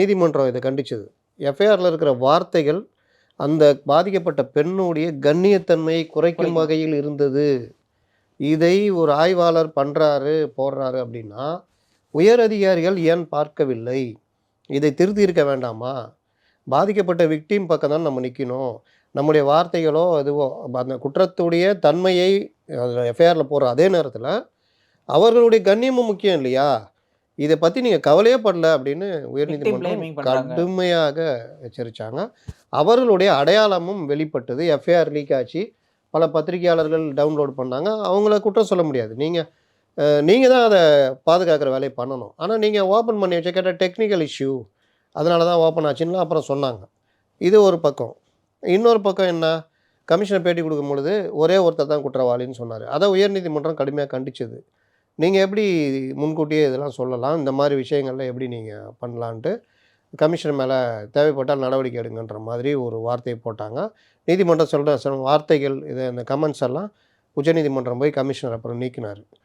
நீதிமன்றம் இதை கண்டிச்சது. எஃப்ஐஆரில் இருக்கிற வார்த்தைகள் அந்த பாதிக்கப்பட்ட பெண்ணுடைய கண்ணியத்தன்மையை குறைக்கும். வகையில் இருந்தது. இதை ஒரு ஆய்வாளர் பண்ணுறாரு போடுறாரு அப்படின்னா உயர் அதிகாரிகள் ஏன் பார்க்கவில்லை? இதை திருத்தி இருக்க வேண்டாமா? பாதிக்கப்பட்ட விக்டிம் பக்கம் தான் நம்ம நிற்கணும் நம்முடைய வார்த்தைகளோ எதுவோ அந்த குற்றத்துடைய தன்மையை எஃப்ஐஆரில் போடுற அதே நேரத்தில் அவர்களுடைய கண்ணியமும் முக்கியம் இல்லையா? இதை பற்றி நீங்கள் கவலையே படல அப்படின்னு உயர்நீதிமன்றம். கடுமையாக எச்சரித்தாங்க அவர்களுடைய அடையாளமும் வெளிப்பட்டது. எஃப்ஐஆர் லீக் ஆச்சு. பல பத்திரிகையாளர்கள் டவுன்லோட் பண்ணாங்க. அவங்கள குற்றம் சொல்ல முடியாது. நீங்கள் நீங்கள் தான் அதை பாதுகாக்கிற வேலையை பண்ணணும். ஆனால் நீங்கள் ஓப்பன் பண்ணி வச்ச கேட்ட டெக்னிக்கல் இஷ்யூ அதனால தான் ஓப்பன் ஆச்சுன்னு அப்புறம் சொன்னாங்க. இது ஒரு பக்கம். இன்னொரு பக்கம் என்ன? கமிஷனர் பேட்டி கொடுக்கும் பொழுது ஒரே ஒருத்தர் தான் குற்றவாளின்னு சொன்னார். அதை உயர்நீதிமன்றம் கடுமையாக கண்டிச்சது. நீங்கள் எப்படி முன்கூட்டியே இதெல்லாம் சொல்லலாம்? இந்த மாதிரி விஷயங்கள்லாம் எப்படி நீங்கள் பண்ணலான்ட்டு கமிஷன் மேலே தேவைப்பட்டால் நடவடிக்கை எடுங்கன்ற மாதிரி ஒரு வார்த்தையை போட்டாங்க. நீதிமன்றம் சொல்கிற சில வார்த்தைகள் இதை இந்த கமெண்ட்ஸ் எல்லாம் உச்சநீதிமன்றம் போய் கமிஷனர் அப்புறம் நீக்கினார்.